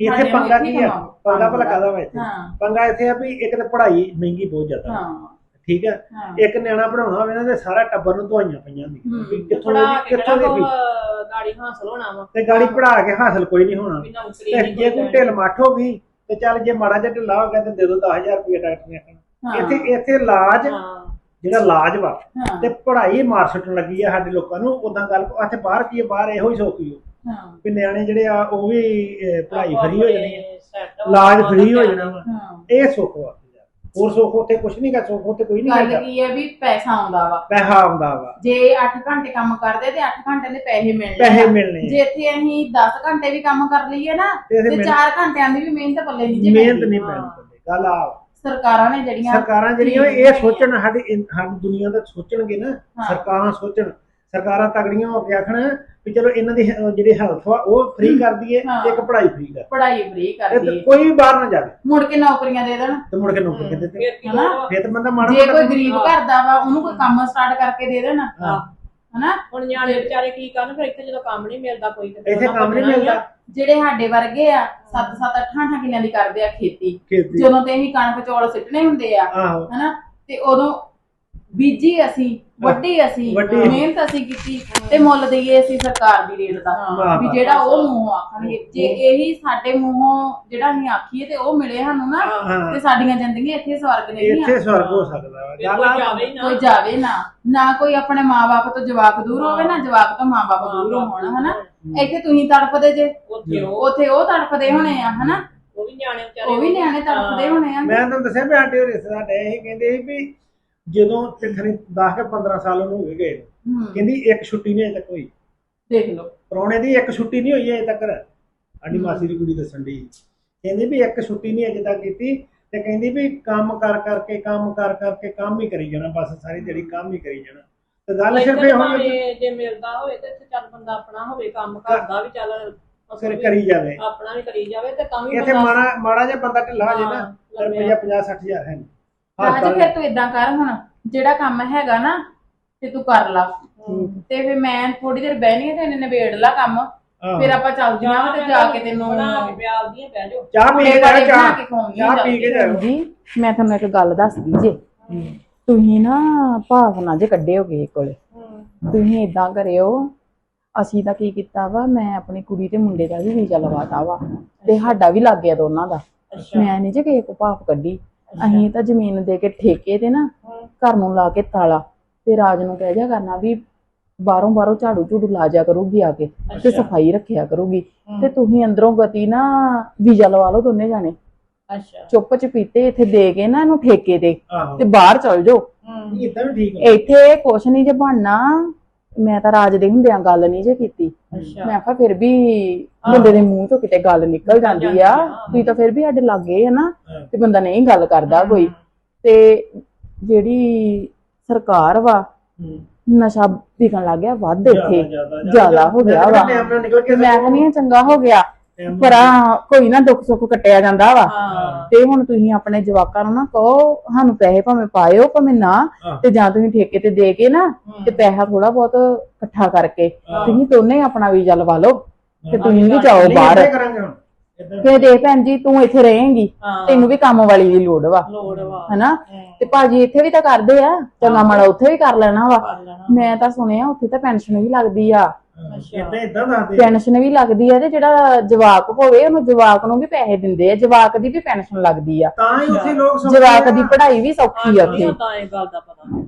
Speaker 4: ਇੱਥੇ
Speaker 1: ਸਾਡੇ
Speaker 4: ਪੰਗਾ ਕੀ ਆ। ਪੰਗਾ ਭਲਾ ਕਾਦਾ ਵਾ ਇੱਥੇ?
Speaker 1: ਹਾਂ।
Speaker 4: ਪੰਗਾ ਇੱਥੇ ਆ ਵੀ ਇੱਕ ਤਾਂ ਪੜ੍ਹਾਈ ਮਹਿੰਗੀ ਬਹੁਤ ਜ਼ਿਆਦਾ।
Speaker 1: ਹਾਂ।
Speaker 4: ਠੀਕ ਹੈ
Speaker 1: ਹਾਂ।
Speaker 4: ਇੱਕ ਨਿਆਣਾ ਪੜਾਉਣਾ ਹੋਵੇ ਨਾ ਤੇ ਸਾਰਾ ਟੱਬਰ ਨੂੰ ਦਵਾਈਆਂ ਪਈਆਂ ਹੁੰਦੀਆਂ। ਵੀ ਕਿੱਥੋਂ ਦੀ ਕਿੱਥੋਂ ਦੀ
Speaker 3: ਕੋ ਗਾੜੀ ਹਾਸਲ ਹੋਣਾ ਵਾ।
Speaker 4: ਤੇ ਗਾੜੀ ਪੜਾ ਕੇ ਹਾਸਲ ਕੋਈ ਨਹੀਂ ਹੋਣਾ।
Speaker 3: ਵੀ
Speaker 4: ਤੇ ਜੇ ਕੋਈ ਢਿੱਲ ਮੱਠ ਹੋ ਗਈ ਤੇ ਚੱਲ ਜੇ ਮਾੜਾ ਜਿਹਾ ਢਿੱਲਾ ਹੋ ਗਿਆ ਤੇ ਦੇ ਦੋ 10000 ਰੁਪਏ ਡਾਕਟਰ ਨੇ
Speaker 1: ਹਾਂ।
Speaker 4: ਇੱਥੇ ਇੱਥੇ ਇਲਾਜ
Speaker 3: ਹਾਂ।
Speaker 4: ਜਿਹੜਾ ਇਲਾਜ ਵਾ
Speaker 1: ਹਾਂ।
Speaker 4: ਤੇ ਪੜ੍ਹਾਈ ਮਾਰ ਸੁੱਟਣ ਲੱਗੀ ਆ ਸਾਡੇ ਲੋਕਾਂ ਨੂੰ। ਉਦਾਂ ਗੱਲ ਇੱਥੇ ਬਾਹਰ ਕੀ ਆ? ਬਾਹਰ ਇਹੋ ਹੀ ਸੋਕੀ ਹੋ
Speaker 1: ਹਾਂ
Speaker 4: ਵੀ ਨਿਆਣੇ ਜਿਹੜੇ ਆ ਉਹ ਵੀ ਅਹ, ਪੜ੍ਹਾਈ ਫਰੀ ਹੋ ਜਾਣੀ ਆ ਇਲਾਜ ਫਰੀ ਹੋ ਜਾਣਾ ਵਾ
Speaker 1: ਹਾਂ
Speaker 4: ਇਹ ਸੁੱਖ ਵਾ ਹੋਰ ਸੁੱਖ ਉੱਥੇ ਕੁਝ ਨਹੀਂ ਕਰ ਸੁੱਖ ਉੱਥੇ ਕੋਈ ਨਹੀਂ
Speaker 1: ਗੱਲ ਕੀ ਹੈ ਵੀ ਪੈਸਾ ਆਉਂਦਾ ਵਾ
Speaker 4: ਪੈਸਾ ਆਉਂਦਾ ਵਾ
Speaker 1: ਜੇ 8 ਘੰਟੇ ਕੰਮ ਕਰਦੇ ਤੇ 8 ਘੰਟੇ ਦੇ ਪੈਸੇ ਮਿਲਣੇ
Speaker 4: ਪੈਸੇ
Speaker 1: ਆ।
Speaker 4: ਮਿਲਣੇ।
Speaker 1: ਜੇ ਇੱਥੇ ਅਸੀਂ 10 ਘੰਟੇ ਵੀ ਕੰਮ ਕਰ ਲਈਏ ਨਾ
Speaker 4: ਤੇ ਇਹਦੇ
Speaker 1: ਤੇ
Speaker 4: ਮਿਹਨਤ
Speaker 1: 4 ਘੰਟਿਆਂ ਦੀ ਵੀ ਮਿਹਨਤ ਪੱਲੇ ਨਹੀਂ ਜੀ
Speaker 4: ਮਿਹਨਤ
Speaker 1: ਪੈਂਦੀ।
Speaker 4: ਨਹੀਂ ਪੈਣੀ ਗੱਲ ਆ ਵਾ।
Speaker 1: ਸਰਕਾਰਾਂ ਨੇ ਜਿਹੜੀਆਂ
Speaker 4: ਸਰਕਾਰਾਂ ਜਿਹੜੀਆਂ ਇਹ। ਸੋਚਣ ਸਾਡੀ ਇਨ- ਸਾਡੀ ਦੁਨੀਆ ਦਾ ਸੋਚਣਗੇ ਨਾ
Speaker 1: ਹਾਂ।
Speaker 4: ਸਰਕਾਰਾਂ ਸੋਚਣ ਸਰਕਾਰਾਂ ਤਗੜੀਆਂ ਹੋ ਕੇ ਆਖਣ ਵੀ ਚਲੋ ਇਹਨਾਂ ਦੀ ਅਹ, ਜਿਹੜੀ ਹੈਲਥ ਵਾ ਉਹ ਫ੍ਰੀ ਕਰ ਦਈਏ
Speaker 1: ਹਾਂ।
Speaker 4: ਤੇ ਇੱਕ ਪੜ੍ਹਾਈ ਫ੍ਰੀ ਕਰ।
Speaker 1: ਪੜ੍ਹਾਈ ਫ੍ਰੀ ਕਰਦੀ
Speaker 4: ਤੇ ਕੋਈ ਵੀ ਬਾਹਰ ਨਾ ਜਾਵੇ।
Speaker 1: ਮੁੜ ਕੇ ਨੌਕਰੀਆਂ ਦੇ ਦੇਣ।
Speaker 4: ਤੇ ਮੁੜ ਕੇ ਨੌਕਰੀ ਕਿਤੇ ਤੇ
Speaker 3: ਫੇਰ ਕੀ
Speaker 1: ਹਨਾ?
Speaker 3: ਲੋੜ ਵਾ?
Speaker 4: ਫਿਰ ਤਾਂ ਬੰਦਾ ਮਾੜਾ
Speaker 1: ਜੇ ਕੋਈ
Speaker 4: ਮੋਟਾ-
Speaker 1: ਗਰੀਬ। ਘਰ ਦਾ ਵਾ ਉਹਨੂੰ ਕੋਈ ਕੰਮ ਸਟਾਰਟ ਕਰਕੇ ਦੇ ਦੇਣ।
Speaker 4: ਹਾਂ।
Speaker 1: ਹਨਾ?
Speaker 3: ਹੁਣ ਨਿਆਣੇ ਵਿਚਾਰੇ ਕੀ ਕਰਨ ਫਿਰ ਇੱਥੇ ਜਦੋਂ ਕੰਮ ਨਹੀਂ ਮਿਲਦਾ ਕੋਈ ਤੇ ਫਿਰ
Speaker 4: ਇੱਥੇ
Speaker 3: ਉਹਨਾਂ
Speaker 4: ਕੰਮ ਨਹੀਂ
Speaker 3: ਭੱਜਣਾ ਹੀ ਆ।
Speaker 4: ਮਿਲਦਾ।
Speaker 1: ਜਿਹੜੇ ਸਾਡੇ ਵਰਗੇ ਆ 7-7 8-8 ਕਿੱਲਿਆਂ ਦੀ ਕਰਦੇ ਆ ਖੇਤੀ।
Speaker 4: ਖੇਤੀ।
Speaker 1: ਜਦੋਂ ਤੇ ਅਸੀਂ ਕਣਕ ਚੌਲ ਸਿੱਟਣੇ ਹੁੰਦੇ ਆ
Speaker 4: ਆਹੋ।
Speaker 1: ਹਨਾ? ਤੇ ਉਦੋਂ ਬੀਜੀ ਅਸੀਂ ਵੱਡੀ ਅਸੀਂ
Speaker 4: ਵੱਢੀ।
Speaker 1: ਮਿਹਨਤ ਅਸੀਂ ਕੀਤੀ ਤੇ ਮੁੱਲ ਦਈਏ ਅਸੀਂ ਸਰਕਾਰ ਦੀ ਰੇਟ ਦਾ
Speaker 4: ਵਾਹ,
Speaker 1: ਵੀ
Speaker 4: ਵਾਹ।
Speaker 1: ਜਿਹੜਾ ਉਹ ਮੂੰਹੋਂ ਆਖਣਗੇ। ਜੇ ਇਹੀ ਸਾਡੇ ਮੂੰਹੋਂ ਜਿਹੜਾ ਅਸੀਂ ਆਖੀਏ ਤੇ ਉਹ ਮਿਲੇ ਸਾਨੂੰ ਨਾ
Speaker 4: ਹਾਂ
Speaker 1: ਤੇ ਸਾਡੀਆਂ ਜ਼ਿੰਦਗੀਆਂ ਇੱਥੇ ਸਵਰਗ ਨੇ
Speaker 4: ਇੱਥੇ ਸਵਰਗ ਹੋ ਸਕਦਾ ਵਾ।
Speaker 3: ਫਿਰ
Speaker 4: ਗੱਲ
Speaker 3: ਕੋਈ
Speaker 4: ਆ
Speaker 3: ਜਾਵੇ ਹੀ ਨਾ।
Speaker 1: ਕੋਈ ਜਾਵੇ ਨਾ। ਨਾ ਕੋਈ ਆਪਣੇ ਮਾਪੇ ਤੋਂ ਜਵਾਕ ਦੂਰ ਹੋਵੇ ਨਾ ਜਵਾਕ ਤੋਂ ਮਾਪੇ ਦੂਰ ਹੋਣ ਹਨਾ? ਇੱਥੇ ਤੁਸੀਂ ਤੜਫਦੇ ਜੇ।
Speaker 3: ਉੱਥੇ ਉਹ
Speaker 1: ਉੱਥੇ ਉਹ ਤੜਫਦੇ ਹੋਣੇ ਆ ਹਨਾ?
Speaker 3: ਉਹ ਵੀ ਨਿਆਣੇ ਵਿਚਾਰੇ
Speaker 1: ਉਹ ਵੀ ਨਿਆਣੇ ਤੜਫਦੇ ਹੋਣੇ ਆ।
Speaker 4: ਮੈਂ ਤੁਹਾਨੂੰ ਦੱਸਿਆ ਵੀ ਸਾਡੇ ਰਿਸ਼ਤੇਦਾਰ ਡਏ ਸੀ ਕਹਿੰਦੇ ਸੀ ਵੀ ਜਦੋਂ ਤੇ ਖਰੀ 10 ਕੇ 15 ਸਾਲ ਉਹਨੂੰ ਹੋ ਗਏ। ਨੂੰ। ਕਹਿੰਦੀ ਇੱਕ ਛੁੱਟੀ ਨਹੀਂ ਅਜੇ ਤੱਕ ਹੋਈ।
Speaker 1: ਦੇਖ ਲਓ।
Speaker 4: ਪ੍ਰਾਹੁਣੇ ਦੀ ਇੱਕ ਛੁੱਟੀ ਨਹੀਂ ਹੋਈ ਅਜੇ ਤੱਕ। ਸਾਡੀ ਮਾਸੀ ਦੀ ਕੁੜੀ ਦੱਸਣ ਦੀ ਕਹਿੰਦੀ ਵੀ ਇੱਕ ਛੁੱਟੀ ਨਹੀਂ ਅਜੇ ਤੱਕ ਕੀਤੀ ਤੇ ਕਹਿੰਦੀ ਵੀ ਕੰਮ ਕਰ ਕਰਕੇ ਕੰਮ ਕਰ ਕਰਕੇ ਕੰਮ ਹੀ ਕਰੀ ਜਾਣਾ। ਬਸ ਸਾਰੀ ਜਿਹੜੀ ਕੰਮ ਹੀ ਕਰੀ ਜਾਣਾ। ਤੇ ਗੱਲ ਸਿਰਫ ਇਹ ਹੋਣੀ
Speaker 3: ਭਾਵੇਂ ਜੇ ਮਿਲਦਾ ਹੋਵੇ ਤੇ ਇੱਥੇ ਚੱਲ ਬੰਦਾ ਆਪਣਾ ਹੋਵੇ ਕੰਮ ਕਰਦਾ ਵੀ ਚੱਲ
Speaker 4: ਫਿਰ ਕਰੀ ਜਾਵੇ।
Speaker 3: ਆਪਣਾ ਵੀ ਕਰੀ ਜਾਵੇ ਤੇ ਤਾਂ ਵੀ
Speaker 4: ਇੱਥੇ
Speaker 3: ਬੰਦਾ-
Speaker 4: ਮਾੜਾ ਮਾੜਾ ਜਿਹਾ ਬੰਦਾ ਢਿੱਲਾ ਹੋ ਜੇ ਨਾ
Speaker 3: ਹਾਂ,
Speaker 4: ਰੁਪਈਆ 50 60000 ਹੈ। ਨਹੀਂ
Speaker 1: ਰਾਜ ਫਿਰ ਤੂੰ ਇਦਾਂ ਕਰ ਹੁਣ ਜਿਹੜਾ ਕੰਮ ਹੈਗਾ ਨਾ ਤੇ ਤੂੰ ਕਰ ਲਾ। ਤੇ ਫਿਰ ਮੈਂ ਥੋੜੀ ਦੇਰ ਬਹਿਣੀ ਤੇ ਇਹਨੇ ਨਿਬੇੜ ਲਾ ਕੰਮ। ਫਿਰ ਆਪਾਂ ਚੱਲਦੀਆਂ ਵਾਂ ਤੇ ਜਾ ਕੇ ਤੈਨੂੰ
Speaker 3: ਬਣਾ ਕੇ ਪਿਆਲਦੀਆਂ ਬਹਿ ਜਾਓ।
Speaker 4: ਚਾਹ ਪੀ ਕੇ ਜਾਓ ਚਾਹ। ਪੀ ਕੇ ਜਾਓ
Speaker 1: ਜੀ ਮੈਂ ਤੁਹਾਨੂੰ ਇੱਕ ਗੱਲ ਦੱਸਦੀ ਜੇ। ਤੁਸੀਂ ਨਾ ਭਾਵਨਾ ਜੇ ਕੱਢੇ ਹੋਗੇ ਕੋਲੇ। ਤੁਸੀਂ ਇਦਾਂ ਕਰਿਓ ਅਸੀਂ ਤਾਂ ਕੀ ਕੀਤਾ ਵਾ ਮੈਂ ਆਪਣੀ ਕੁੜੀ ਤੇ ਮੁੰਡੇ ਦਾ ਵੀ ਵੀਜ਼ਾ ਲਵਾਤਾ ਵਾ। ਤੇ ਸਾਡਾ ਵੀ ਲੱਗ ਗਿਆ ਦੋਨਾਂ ਦਾ। ਮੈਂ ਨਹੀਂ ਜੇ ਕਿਸੇ ਕੋ ਭਾਪ ਕੱਢੀ। ਅਸੀਂ ਤਾਂ ਜ਼ਮੀਨ ਦੇ ਕੇ ਠੇਕੇ ਤੇ ਨਾ ਘਰ ਨੂੰ ਲਾ ਕੇ ਤਾਲਾ ਤੇ ਰਾਜ ਨੂੰ ਕਹਿ ਜਾ ਕਰਨਾ ਵੀ ਬਾਹਰੋਂ ਬਾਹਰੋਂ ਝਾੜੂ ਝੂੜੂ ਲਾ ਜਾ ਕਰੂਗੀ ਆ ਕੇ ਤੇ ਸਫ਼ਾਈ ਰੱਖਿਆ ਕਰੂਗੀ ਤੇ ਤੁਸੀਂ ਅੰਦਰੋਂ ਗਤੀ ਨਾ ਵੀਜ਼ਾ ਲਵਾ ਲਓ ਦੋਨੇ ਜਾਣੇ।
Speaker 3: ਅੱਛਾ।
Speaker 1: ਚੁੱਪ ਚਪੀਤੇ ਇੱਥੇ ਦੇ ਕੇ ਨਾ ਇਹਨੂੰ ਠੇਕੇ ਤੇ ਤੇ ਬਾਹਰ ਚਲ ਜਾਓ।
Speaker 4: ਇਦਾਂ ਵੀ ਠੀਕ ਹੈ
Speaker 1: ਇੱਥੇ ਕੁਛ ਨਹੀਂ ਜੇ ਬਣਨਾ। ਮੈਂ ਤਾਂ ਰਾਜ ਦੇ ਹੁੰਦਿਆਂ ਗੱਲ ਨਹੀਂ ਜੇ ਕੀਤੀ।
Speaker 3: ਅੱਛਾ।
Speaker 1: ਮੈਂ ਕਿਹਾ ਫਿਰ ਵੀ ਬੰਦੇ ਦੇ ਮੂੰਹ ਤੋਂ ਕਿਤੇ ਗੱਲ ਨਿਕਲ ਜਾਂਦੀ ਆ। ਤੁਸੀਂ ਤਾਂ ਫਿਰ ਵੀ ਸਾਡੇ ਲਾਗੇ ਆ ਨਾ
Speaker 4: ਹਾਂ।
Speaker 1: ਤੇ ਬੰਦਾ ਨਹੀਂ ਗੱਲ ਕਰਦਾ ਕੋਈ। ਤੇ ਜਿਹੜੀ ਸਰਕਾਰ ਵਾ
Speaker 4: ਹੂੰ।
Speaker 1: ਨਸ਼ਾ ਵਿਕਣ ਲੱਗ ਗਿਆ ਵੱਧ ਇੱਥੇ।
Speaker 4: ਜ਼ਿਆਦਾ
Speaker 1: ਹੋ ਗਿਆ ਵਾ। ਮੈਂ ਕਹਿੰਦੀ ਹਾਂ ਚੰਗਾ ਹੋ ਗਿਆ। ਆਹ ਕੋਈ ਨਾ ਦੁੱਖ ਸੁੱਖ ਕੱਟਿਆ ਜਾਂਦਾ ਵਾ। ਤੇ ਹੁਣ ਤੁਸੀਂ ਆਪਣੇ ਜਵਾਕਾਂ ਨੂੰ ਨਾ ਕਹੋ ਸਾਨੂੰ ਪੈਸੇ ਭਾਵੇਂ ਪਾਇਓ ਭਾਵੇਂ ਨਾ। ਤੇ ਜਾਂ ਤੁਸੀਂ ਠੇਕੇ ਤੇ ਦੇ ਕੇ ਨਾ ਤੇ ਪੈਸਾ ਥੋੜਾ ਬਹੁਤ ਇਕੱਠਾ ਕਰਕੇ। ਤੁਸੀਂ ਦੋਨੇ ਆਪਣਾ ਵੀਜ਼ਾ ਲਵਾ ਲਓ ਤੇ। ਤੁਸੀਂ ਵੀ ਜਾਓ ਬਾਹਰ। ਫੇਰ ਦੇਖ ਭੈਣ ਜੀ ਤੂੰ ਇੱਥੇ ਰਹੇਂਗੀ ਤੈਨੂੰ ਵੀ ਕੰਮ ਵਾਲੀ ਦੀ ਲੋੜ ਵਾ।
Speaker 3: ਲੋੜ ਵਾ।
Speaker 1: ਹਨਾ? ਤੇ ਭਾਜੀ ਇੱਥੇ ਵੀ ਤਾਂ ਕਰਦੇ ਆ ਚੰਗਾ ਮਾੜਾ ਉੱਥੇ ਵੀ ਕਰ ਲੈਣਾ ਵਾ। ਮੈਂ ਤਾਂ ਸੁਣਿਆ ਉੱਥੇ ਤਾਂ ਪੈਨਸ਼ਨ ਵੀ ਲੱਗਦੀ ਆ।
Speaker 4: ਏਦਾਂ ਇਦਾਂ ਦੱਸਦੇ
Speaker 1: ਪੈਨਸ਼ਨ ਵੀ ਲੱਗਦੀ ਆ ਤੇ ਜਿਹੜਾ ਜਵਾਕ ਹੋਵੇ ਉਹਨੂੰ ਜਵਾਕ ਨੂੰ ਵੀ ਪੈਸੇ ਦਿੰਦੇ ਆ ਜਵਾਕ ਦੀ ਵੀ ਪੈਨਸ਼ਨ ਲੱਗਦੀ ਆ।
Speaker 4: ਤਾਂ ਹੀ ਉੱਥੇ ਲੋਕ ਸੌਂਦੇ
Speaker 1: ਜਵਾਕ
Speaker 4: ਆ।
Speaker 1: ਦੀ ਪੜ੍ਹਾਈ ਵੀ ਸੌਖੀ ਆ ਉੱਥੇ।
Speaker 3: ਤਾਂ ਇਹ ਗੱਲ ਦਾ ਪਤਾ।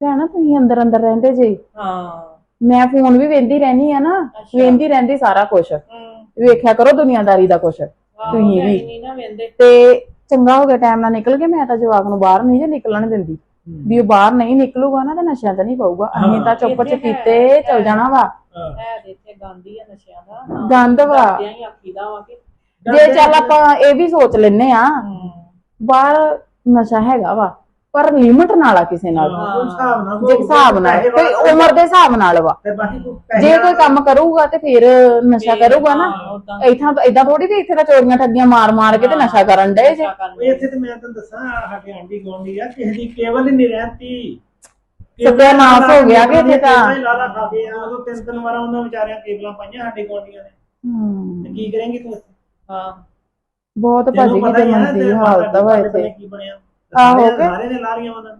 Speaker 1: ਭੈਣਾ ਤੁਸੀਂ ਅੰਦਰ ਅੰਦਰ ਰਹਿੰਦੇ ਜੇ।
Speaker 3: ਹਾਂ।
Speaker 1: ਮੈਂ ਫੋਨ ਵੀ ਵੇਂਦੀ ਰਹਿਣੀ ਆ ਨਾ
Speaker 3: ਅੱਛਾ।
Speaker 1: ਵੇਂਦੀ ਰਹਿੰਦੀ ਸਾਰਾ ਕੁਝ
Speaker 3: ਹੂੰ।
Speaker 1: ਵੇਖਿਆ ਕਰੋ ਦੁਨੀਆਦਾਰੀ ਦਾ ਕੁਝ ਤੁਸੀਂ ਵੀ।
Speaker 3: ਨਹੀਂ ਨਾ ਵੇਂਦੇ।
Speaker 1: ਤੇ ਚੰਗਾ ਹੋ ਗਿਆ ਟਾਈਮ ਨਾਲ ਨਿਕਲ ਕੇ ਮੈਂ ਤਾਂ ਜਵਾਕ ਨੂੰ ਬਾਹਰ ਨਹੀਂ ਜੇ ਨਿਕਲਣ ਦਿੰਦੀ। ਵੀ ਉਹ ਬਾਹਰ ਨਹੀਂ ਨਿਕਲੂਗਾ ਨਾ ਤੇ ਨਸ਼ਿਆਂ ਤੇ ਨਹੀਂ ਪਊਗਾ। ਅਸੀਂ ਤਾਂ ਚੁੱਪ
Speaker 3: ਹੈ,
Speaker 1: ਚਪੀਤੇ ਚਲ ਜਾਣਾ ਵਾ।
Speaker 4: ਹਾਂ।
Speaker 3: ਤੇ ਇੱਥੇ ਗਾਂਧੀ ਆ ਨਸ਼ਿਆਂ ਦਾ।
Speaker 1: ਗੰਦ ਵਾ।
Speaker 3: ਡਰਦਿਆਂ ਹੀ ਆਖੀਦਾ ਵਾ ਕਿ
Speaker 1: ਜੇ ਚੱਲ ਆਪਾਂ ਇਹ ਵੀ ਸੋਚ ਲੈਨੇ ਆ ਬਾਹਰ ਨਸ਼ਾ ਹੈਗਾ ਵਾ। ਪਰ ਲਿਮਟ ਨਾਲ ਆ ਕਿਸੇ ਨਾਲ।
Speaker 4: ਹਾਂ, ਕੋਈ ਹਿਸਾਬ ਨਾਲ
Speaker 1: ਜੇ ਹਿਸਾਬ ਨਾਲ ਕੋਈ ਉਮਰ ਦੇ ਹਿਸਾਬ ਨਾਲ ਵਾ।
Speaker 4: ਤੇ ਬਾਕੀ ਕੋਈ ਪੈਸੇ
Speaker 1: ਜੇ ਕੋਈ ਕੰਮ ਕਰੂਗਾ ਤੇ ਫਿਰ ਨਸ਼ਾ ਕਰੂਗਾ ਨਾ।
Speaker 3: ਹਾਂ,
Speaker 1: ਇਥਾਂ ਇਦਾਂ ਥੋੜੀ ਵੀ ਇੱਥੇ ਤਾਂ ਚੋਰੀਆਂ ਠੱਗੀਆਂ ਮਾਰ ਮਾਰ ਕੇ ਤੇ ਨਸ਼ਾ ਕਰਨ ਡਏ ਜੇ।
Speaker 4: ਉਹ ਇੱਥੇ ਤੇ ਮੈਂ ਤੁਹਾਨੂੰ ਦੱਸਾਂ ਸਾਡੇ ਆਂਟੀ ਗਵਾਂਢੀ ਆ ਕਿਸੇ ਦੀ ਕੇਵਲ ਹੀ ਨਹੀਂ ਰਹਿੰਦੀ।
Speaker 1: ਸਤਿਆਨਾਸ਼ ਹੋ ਗਿਆ ਕਿ ਇੱਥੇ ਤਾਂ।
Speaker 4: ਹੀ ਲਾਲਾ ਖਾ ਗਏ ਆ। ਉਦੋਂ ਤਿੰਨ ਤਿੰਨ ਵਾਰ ਉਹਨਾਂ ਵਿਚਾਰਿਆਂ ਕੇਬਲਾਂ ਪਾਈਆਂ ਸਾਡੇ ਗਵਾਂਢੀਆਂ ਨੇ।
Speaker 1: ਹਮ,
Speaker 4: ਤੇ ਕੀ ਕਰੇਂਗੀ ਤੂੰ?
Speaker 3: ਹਾਂ।
Speaker 1: ਬਹੁਤ ਭਾਜੀ ਕਿਤੇ
Speaker 4: ਹੀ ਆ
Speaker 1: ਮੰਦੀ ਹਾਲਤ ਵਾ
Speaker 4: ਸਾਡੇ
Speaker 1: ਇੱਥੇ।
Speaker 4: ਕੀ ਬਣਿਆ।
Speaker 1: ਆਹੋ
Speaker 4: ਸਾਰੇ-
Speaker 1: ਕਿ?
Speaker 4: ਸਾਰੇ ਨੇ ਲਾਰੀਆਂ ਉਹਨਾਂ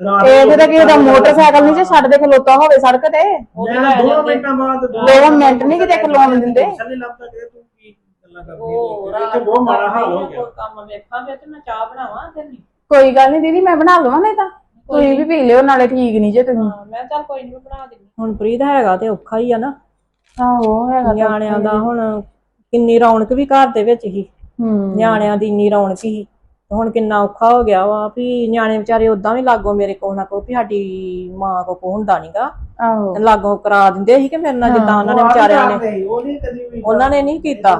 Speaker 4: ਰਾਤ
Speaker 1: ਇਹ
Speaker 4: ਨੂੰ
Speaker 1: ਤਾਂ ਕਿਸੇ ਦਾ ਮੋਟਰਸਾਈਕਲ ਨਹੀਂ ਜੇ ਛੱਡ ਦੇ ਖਲੋਤਾ ਹੋਵੇ ਸੜਕ ਤੇ।
Speaker 3: ਉਹ
Speaker 4: ਮੈਂ ਦੋ। ਮਿੰਟਾਂ ਬਾਅਦ
Speaker 1: ਦੋ ਮਿੰਟ ਨੀ ਕਿਤੇ ਖਲੋਣ ਦਿੰਦੇ।
Speaker 4: ਨਹੀਂ ਲੱਭਦਾ ਕਿ ਤੂੰ ਕੀ ਗੱਲਾਂ ਕਰਦੀ
Speaker 3: ਉਹ
Speaker 4: ਹੈ ਇੱਥੇ ਬਹੁਤ ਮਾੜਾ ਹਾਲ ਹੋ ਗਿਆ।
Speaker 3: ਕੋਈ ਕੰਮ ਵੇਖਾਂਗੇ ਤੇ ਮੈਂ ਚਾਹ ਬਣਾਵਾਂ ਤੇ ਨਹੀਂ।
Speaker 1: ਕੋਈ ਗੱਲ ਨਹੀਂ ਦੀਦੀ ਮੈਂ ਬਣਾ ਲਵਾਂ ਨਹੀਂ ਤਾਂ। ਤੁਸੀਂ ਵੀ ਪੀ ਲਿਓ ਨਾਲੇ ਠੀਕ ਨਹੀਂ ਜੇ ਤੁਸੀਂ।
Speaker 3: ਹਾਂ, ਮੈਂ ਚੱਲ ਕੋਈ ਨਹੀਂ ਬਣਾ ਦਿੰਦੀ। ਹੁਣ ਪ੍ਰੀਤ ਹੈਗਾ ਤੇ ਔਖਾ ਹੀ ਆ ਨਾ।
Speaker 1: ਆਹੋ ਹੈਗਾ ਤਾਂ।
Speaker 3: ਨਿਆਣਿਆਂ ਦਾ ਹੁਣ ਕਿੰਨੀ ਰੌਣਕ ਵੀ ਘਰ ਦੇ ਵਿੱਚ ਹੀ।
Speaker 1: ਹੂੰ।
Speaker 3: ਨਿਆਣਿਆਂ ਦੀ ਇੰਨੀ ਰੌਣਕ ਸੀ ਹੁਣ ਕਿੰਨਾ ਔਖਾ ਹੋ ਗਿਆ ਵਾ ਵੀ ਨਿਆਣੇ ਵਿਚਾਰੇ ਉਦਾਂ ਵੀ ਲਾਗੋ ਮੇਰੇ ਕੋਲ ਨਾ ਕੋ ਵੀ ਸਾਡੀ ਮਾਂ ਕੋ ਕੋ ਹੁੰਦਾ ਨਹੀਂਗਾ
Speaker 1: ਆਹੋ।
Speaker 3: ਲਾਗੋ ਕਰਾ ਦਿੰਦੇ ਸੀ ਕਿ ਮੇਰੇ ਨਾਲ ਜਿੱਦਾਂ ਉਹਨਾਂ ਨੇ ਵਿਚਾਰਿਆਂ ਨੇ ਉਹਨਾਂ ਨੇ ਨਹੀਂ ਕੀਤਾ।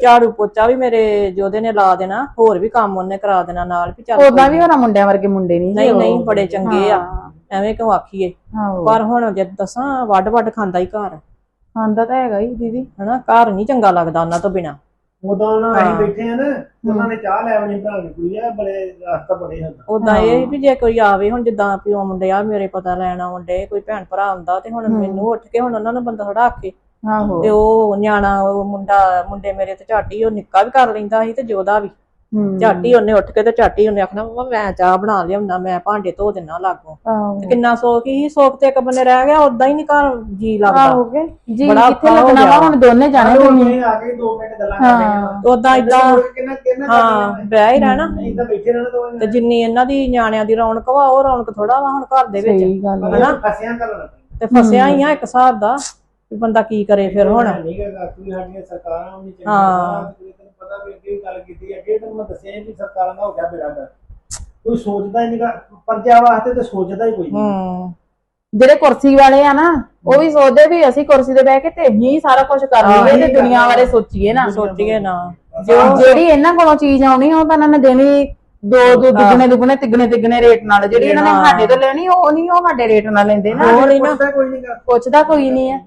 Speaker 3: ਝਾੜੂ ਪੋਚਾ ਵੀ ਮੇਰੇ ਜੋਦੇ ਨੇ ਲਾ ਦੇਣਾ ਹੋਰ ਵੀ ਕੰਮ ਉਹਨੇ ਕਰਾ ਦੇਣਾ ਨਾਲ ਵੀ ਚੱਲ
Speaker 1: ਉਦਾਂ ਵੀ ਹੋਣਾ ਮੁੰਡਿਆਂ ਵਰਗੇ ਮੁੰਡੇ ਨਹੀਂ
Speaker 3: ਨਹੀਂ ਨਹੀਂ ਬੜੇ ਚੰਗੇ ਆ। ਐਵੇਂ ਕਿਉਂ ਆਖੀਏ? ਪਰ ਹੁਣ ਜੇ ਦੱਸਾਂ ਵੱਡ ਵੱਡ ਖਾਂਦਾ ਹੀ ਘਰ।
Speaker 1: ਖਾਂਦਾ ਤਾਂ ਹੈਗਾ ਹੀ ਦੀਦੀ।
Speaker 3: ਹਨਾ ਘਰ ਨਹੀਂ ਚੰਗਾ ਲੱਗਦਾ ਉਹਨਾਂ ਤੋਂ ਬਿਨਾ।
Speaker 4: ਉਦੋਂ ਉਹਨਾਂ ਅਸੀਂ ਬੈਠੇ ਆ ਨਾ ਉਹਨਾਂ ਨੇ ਚਾਹ ਲੈ ਆਉਣੀ ਭਰਾ ਦੀ ਕੁੜੀ ਆ ਬੜੇ ਰਸਤਾ ਬੜੇ ਹੁੰਦਾ
Speaker 3: ਉਦਾਂ ਇਹ ਵੀ ਜੇ ਕੋਈ ਆਵੇ ਹੁਣ ਜਿੱਦਾਂ ਪਿਓ ਮੁੰਡੇ ਆ ਮੇਰੇ ਪਤਾ ਲੈਣ ਆਉਂਦੇ ਕੋਈ ਭੈਣ ਭਰਾ ਆਉਂਦਾ ਤੇ ਹੁਣ ਮੈਨੂੰ ਉੱਠ ਕੇ ਹੁਣ ਉਹਨਾਂ ਨੂੰ ਬੰਦਾ ਥੋੜਾ ਆਖੇ।
Speaker 1: ਆਹੋ।
Speaker 3: ਤੇ ਉਹ ਨਿਆਣਾ ਉਹ ਮੁੰਡਾ ਮੁੰਡੇ ਮੇਰੇ ਤੇ ਝਾਟੀ ਉਹ ਨਿੱਕਾ ਵੀ ਕਰ ਲੈਂਦਾ ਸੀ ਤੇ ਜੋਦਾ ਵੀ। ਝਾਟੀ ਉਹਨੇ ਉੱਠ ਕੇ ਤੇ ਝਾਟੀ ਉਹਨੇ ਆਖਣਾ ਮੰਮਾ ਮੈਂ ਚਾਹ ਬਣਾ ਲਿਆਉਣਾ ਮੈਂ ਭਾਂਡੇ ਧੋ ਦਿੰਨਾ ਲਾਗੋਂ। ਤੇ ਕਿੰਨਾ ਸੋਖ ਹੀ ਸੋਖ ਤੇ ਇੱਕ ਬੰਨੇ ਰਹਿ ਗਿਆ ਉਦਾਂ ਹੀ ਨਹੀਂ ਘਰ ਜੀ ਲੱਗਦਾ।
Speaker 1: ਜੀ
Speaker 3: ਬੜਾ
Speaker 1: ਕਿੱਥੇ
Speaker 3: ਹੋ
Speaker 1: ਲੱਗਣਾ ਵਾ। ਹੁਣ ਦੋਨੇ ਜਾਣੇ
Speaker 4: ਆ ਕੇ 2 ਮਿੰਟ ਗੱਲਾਂ ਕਰਨੀਆਂ
Speaker 3: ਉਦਾਂ ਇਦਾਂ
Speaker 4: ਕਿੰਨਾ ਕਿੰਨਾ
Speaker 3: ਹਾਂ ਬਹਿ ਹੀ ਰਹਿਣਾ।
Speaker 4: ਨਹੀਂ ਤਾਂ ਬੈਠੇ ਰਹਿਣਾ ਦੋ
Speaker 3: ਤੇ ਜਿੰਨੀ ਇਹਨਾਂ ਦੀ ਨਿਆਣਿਆਂ ਦੀ ਰੌਣਕ ਵਾ ਉਹ ਰੌਣਕ ਥੋੜਾ ਵਾ ਹੁਣ ਘਰ ਦੇ ਵਿੱਚ।
Speaker 1: ਸਹੀ ਗੱਲ ਆ।
Speaker 4: ਹਨਾ? ਫਸਿਆਂ ਕਰ ਲੱਗਾ
Speaker 3: ਤੇ ਫਸਿਆ ਹੀ ਆ ਇੱਕ ਹਿਸਾਬ ਦਾ ਵੀ ਬੰਦਾ ਕੀ ਕਰੇ ਫਿਰ ਹੁਣ।
Speaker 4: ਨਹੀਂ ਹੈਗਾ ਕੋਈ ਸਾਡੀਆਂ ਸਰਕਾਰਾਂ ਵੀ ਨਹੀਂ
Speaker 3: ਹਾਂ।
Speaker 4: ਪਤਾ ਵੀ ਅੱਗੇ ਵੀ ਗੱਲ ਕੀਤੀ ਅੱਗੇ ਤੈਨੂੰ ਮੈਂ ਦੱਸਿਆ ਸੀ ਵੀ ਸਰਕਾਰਾਂ ਦਾ ਹੋ ਗਿਆ ਬੇੜਾ ਕਰ ਕੋਈ ਸੋਚਦਾ ਹੀ ਨਹੀਂਗਾ ਪਰਜਾ ਵਾਸਤੇ ਤੇ ਸੋਚਦਾ ਹੀ ਕੋਈ ਨਹੀਂ
Speaker 3: ਹੂੰ।
Speaker 1: ਜਿਹੜੇ ਕੁਰਸੀ ਵਾਲੇ ਆ ਨਾ ਉਹ ਵੀ ਸੋਚਦੇ ਵੀ ਅਸੀਂ ਕੁਰਸੀ ਤੇ ਬਹਿ ਕੇ ਤੇ ਹੀ ਸਾਰਾ ਕੁਝ ਕਰ ਲਈਏ ਤੇ ਦੁਨੀਆ
Speaker 4: ਆ।
Speaker 1: ਬਾਰੇ ਸੋਚੀਏ ਨਾ।
Speaker 3: ਸੋਚੀਏ ਨਾ।
Speaker 1: ਜੋ- ਜਿਹੜੀ ਇਹਨਾਂ ਕੋਲੋਂ ਚੀਜ਼ ਆਉਣੀ ਉਹ ਤਾਂ ਇਹਨਾਂ ਨੇ ਦੇਣੀ ਦੋ ਦੋ ਦੁੱਗਣੇ ਦੁੱਗਣੇ ਤਿੱਗਣੇ ਤਿੱਗਣੇ ਰੇਟ ਨਾਲ। ਜਿਹੜੀ ਇਹਨਾਂ ਨੇ। ਸਾਡੇ ਤੋਂ ਲੈਣੀ ਉਹ ਨਹੀਂ ਉਹ ਸਾਡੇ ਰੇਟ ਨਾਲ ਲੈਂਦੇ ਨਾ।
Speaker 3: ਹੋਰ ਹੀ ਨਾ।
Speaker 4: ਪੁੱਛਦਾ ਕੋਈ ਨਹੀਂਗਾ
Speaker 1: ਪੁੱਛਦਾ ਕੋਈ ਨਹੀਂ ਹੈ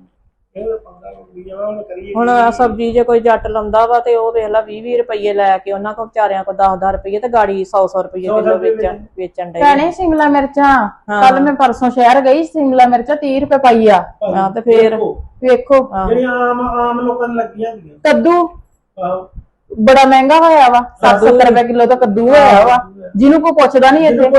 Speaker 4: ਹੁਣ
Speaker 3: ਆਹ ਸਬਜ਼ੀ ਜੇ ਕੋਈ ਜੱਟ ਲਾਉਂਦਾ ਵਾ ਤੇ ਉਹ ਵੇਖ ਲਾ 20 20 ਰੁਪਏ ਲੈ ਕੇ ਉਹਨਾਂ ਕੋ ਵਿਚਾਰਿਆਂ ਕੋ 10 10 ਰੁਪਏ ਤੇ ਗਾੜੀ 100 100 ਰੁਪਏ ਕਿਲੋ ਵੇਚਣ ਵੇਚਣ ਡਏ
Speaker 1: ਭੈਣੇ ਸ਼ਿਮਲਾ ਮਿਰਚਾਂ ਕੱਲ ਮੈਂ ਪਰਸੋਂ ਸ਼ਹਿਰ ਗਈ ਸ਼ਿਮਲਾ ਮਿਰਚਾਂ 30 ਰੁਪਏ ਪਾਈ ਆ।
Speaker 3: ਹਾਂ ਤੇ ਫੇਰ
Speaker 1: ਵੇਖੋ।
Speaker 4: ਜਿਹੜੀਆਂ ਆਮ ਆਮ ਲੋਕਾਂ ਨੂੰ ਲੱਗੀਆਂ ਹੁੰਦੀਆਂ
Speaker 1: ਕੱਦੂ। ਬੜਾ ਮਹਿੰਗਾ ਹੋਇਆ ਵਾ 70 ਰੁਪਏ ਕਿਲੋ ਤਾਂ ਕੱਦੂ ਹੋਇਆ ਵਾ। ਜਿਹਨੂੰ ਕੋਈ ਪੁੱਛਦਾ ਨਹੀਂ ਇੱਥੇ।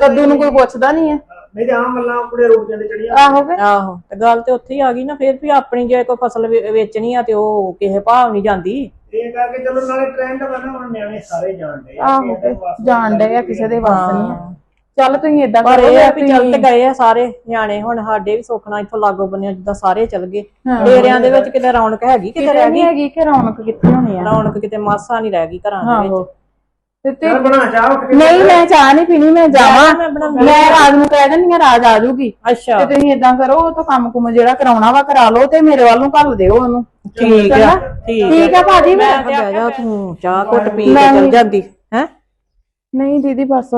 Speaker 4: ਕੱਦੂ ਨੂੰ।
Speaker 1: ਕੋਈ ਪੁੱਛਦਾ ਨਹੀਂ ਹੈ।
Speaker 4: ਨਹੀਂ ਤੇ ਆਮ ਗੱਲਾਂ ਕੁੜੇ ਰੁਕ ਜਾਂਦੇ ਚੜੀਆਂ।
Speaker 1: ਆਹੋ ਵੇ
Speaker 3: ਆਹੋ ਤੇ ਗੱਲ ਤੇ ਉੱਥੇ ਹੀ ਆ ਗਈ ਨਾ ਫੇਰ ਵੀ ਆਪਣੀ ਜੇ ਕੋਈ ਫਸਲ ਵੇ- ਵੇਚਣੀ ਆ ਤੇ ਉਹ ਕਿਸੇ ਭਾਵ ਨਹੀਂ ਜਾਂਦੀ।
Speaker 4: ਇਹ ਕਰਕੇ ਚਲੋ ਨਾਲੇ ਟ੍ਰੈਂਡ ਬਣਾ ਹੁਣ ਨਿਆਣੇ ਸਾਰੇ ਜਾਣਦੇ ਆ
Speaker 1: ਆਹੋ
Speaker 4: ਕਿਸੇ ਦੇ ਵੱਸ ਦੀ
Speaker 1: ਜਾਣ
Speaker 4: ਗੱਲ
Speaker 1: ਡਏ ਆ
Speaker 4: ਨਹੀਂ
Speaker 1: ਕਿਸੇ ਦੇ ਵੱਸ ਨਹੀਂ ਆ।
Speaker 3: ਹਾਂ।
Speaker 1: ਚੱਲ ਤੁਸੀਂ ਏਦਾਂ
Speaker 3: ਪਰ
Speaker 1: ਕਰੋ
Speaker 3: ਇਹ ਆ
Speaker 1: ਫਿਰ
Speaker 3: ਵੀ ਚੱਲ ਤੇ ਗਏ ਆ ਸਾਰੇ ਨਿਆਣੇ ਹੁਣ ਸਾਡੇ ਵੀ ਸੁੱਖਣਾ ਇੱਥੋਂ ਲਾਗੋ ਜਿੱਦਾਂ ਸਾਰੇ ਚੱਲ ਗਏ। ਡੇਰਿਆਂ ਦੇ ਵਿੱਚ ਕਿਤੇ ਰੌਣਕ ਹੈਗੀ ਕਿਤੇ
Speaker 1: ਕਿਤੇ
Speaker 3: ਰਹਿ
Speaker 1: ਨਹੀਂ
Speaker 3: ਗਈ
Speaker 1: ਹੈਗੀ ਕਿ ਰੌਣਕ ਕਿੱਥੇ ਹੋਣੀ ਆ?
Speaker 3: ਰੌਣਕ ਕਿਤੇ ਮਾਸਾ ਨਹੀਂ ਰਹਿ ਗਈ ਘਰਾਂ ਦੇ ਵਿੱਚ।
Speaker 1: ਤੇ
Speaker 4: ਚੱਲ ਬਣਾ ਚਾਹ ਉੱਠ ਕੇ
Speaker 1: ਨਹੀਂ ਮੈਂ ਚਾਹ ਨਹੀਂ ਪੀਣੀ ਮੈਂ ਜਾਵਾਂ।
Speaker 3: ਮੈਂ
Speaker 1: ਰਾਜ ਨੂੰ ਕਹਿ ਦਿੰਦੀ ਆ ਰਾਜ ਆ ਜਾਊਗੀ।
Speaker 3: ਅੱਛਾ।
Speaker 1: ਤੇ ਤੁਸੀਂ ਏਦਾਂ ਕਰੋ ਉਹ ਤਾਂ ਕੰਮ ਕੁਮ ਜਿਹੜਾ ਕਰਾਉਣਾ ਵਾ ਕਰਾ ਲਓ ਤੇ ਮੇਰੇ ਵੱਲ ਘੱਲ ਦਿਓ ਉਹਨੂੰ।
Speaker 3: ਠੀਕ ਆ ਠੀਕ
Speaker 1: ਆ। ਭਾਜੀ
Speaker 3: ਮੈਂ ਬਹਿ ਜਾ ਤੂੰ ਚਾਹ ਘੁੱਟ ਪੀ ਕੇ ਚੱਲ ਜਾਂਦੀ ਹੈ?
Speaker 1: ਨਹੀਂ ਦੀਦੀ ਬਸ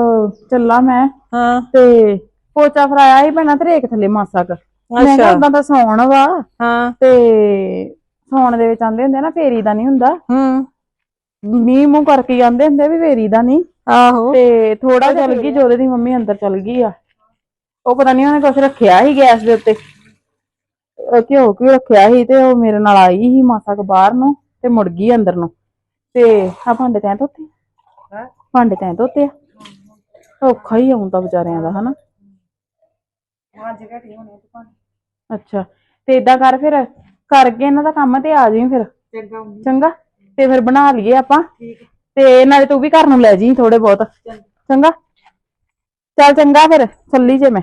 Speaker 1: ਚੱਲਾ ਮੈਂ।
Speaker 3: ਹਾਂ।
Speaker 1: ਤੇ ਪੋਚਾ ਫਰਾਇਆ ਹੀ ਪੈਣਾ ਤੇ ਰੇਕ ਥੱਲੇ ਮਾਸਾ ਕ। ਮੈਂ ਕਿਹਾ
Speaker 3: ਅੱਛਾ।
Speaker 1: ਉਦਾਂ ਤਾਂ ਸੌਣ ਵਾ।
Speaker 3: ਹਾਂ।
Speaker 1: ਤੇ ਸੌਣ ਦੇ ਵਿੱਚ ਆਂਦੇ ਹੁੰਦੇ ਨਾ ਫੇਰੀ ਦਾ ਨਹੀਂ ਹੁੰਦਾ।
Speaker 3: ਹੂੰ।
Speaker 1: ਮੀਂਹ ਮੂੰਹ ਕਰਕੇ ਆਂਦੇ ਹੁੰਦੇ ਵੀ ਫੇਰੀ ਦਾ ਨਹੀਂ
Speaker 3: ਆਹੋ।
Speaker 1: ਤੇ ਥੋੜਾ ਚੱਲ ਗਈ ਜੋਦੇ ਦੀ ਮੰਮੀ ਅੰਦਰ ਚੱਲ ਗਈ ਆ। ਉਹ ਪਤਾ ਨਹੀਂ ਉਹਨੇ ਕੁਝ ਰੱਖਿਆ ਸੀ ਗੈਸ ਦੇ ਉੱਤੇ। ਘਿਓ ਘਿਓ ਰੱਖਿਆ ਸੀ ਤੇ ਉਹ ਮੇਰੇ ਨਾਲ ਆਈ ਸੀ ਮਾਸਾ ਕੁ ਬਾਹਰ ਨੂੰ ਤੇ ਮੁੜ ਗਈ ਅੰਦਰ ਨੂੰ। ਤੇ ਆ ਭਾਂਡੇ ਤੈਂ ਧੋਤੇ?
Speaker 4: ਹੈਂ?
Speaker 1: ਭਾਂਡੇ ਤੈਂ ਧੋਤੇ ਆ? ਔਖਾ ਹੀ ਆਉਂਦਾ ਵਿਚਾਰਿਆਂ ਦਾ ਹਨਾ?
Speaker 2: ਅੱਜ ਘਟੀ ਹੋਣੇ ਤੇ ਭਾਵੇਂ
Speaker 1: ਅੱਛਾ ਤੇ ਇਦਾਂ ਕਰ ਫਿਰ ਕਰਕੇ ਇਹਨਾਂ ਦਾ ਕੰਮ ਤੇ ਆ ਜਾਈਂ ਫਿਰ। ਚੰਗਾ? ਤੇ ਫਿਰ ਬਣਾ ਲਈਏ ਆਪਾਂ। ਤੇ ਨਾਲੇ ਤੂੰ ਵੀ ਘਰ ਨੂੰ ਲੈ ਜੀ ਥੋੜੇ ਬਹੁਤ। ਚੰਗਾ? ਚੱਲ ਚੰਗਾ ਫਿਰ ਚੱਲੀ ਜੇ ਮੈਂ।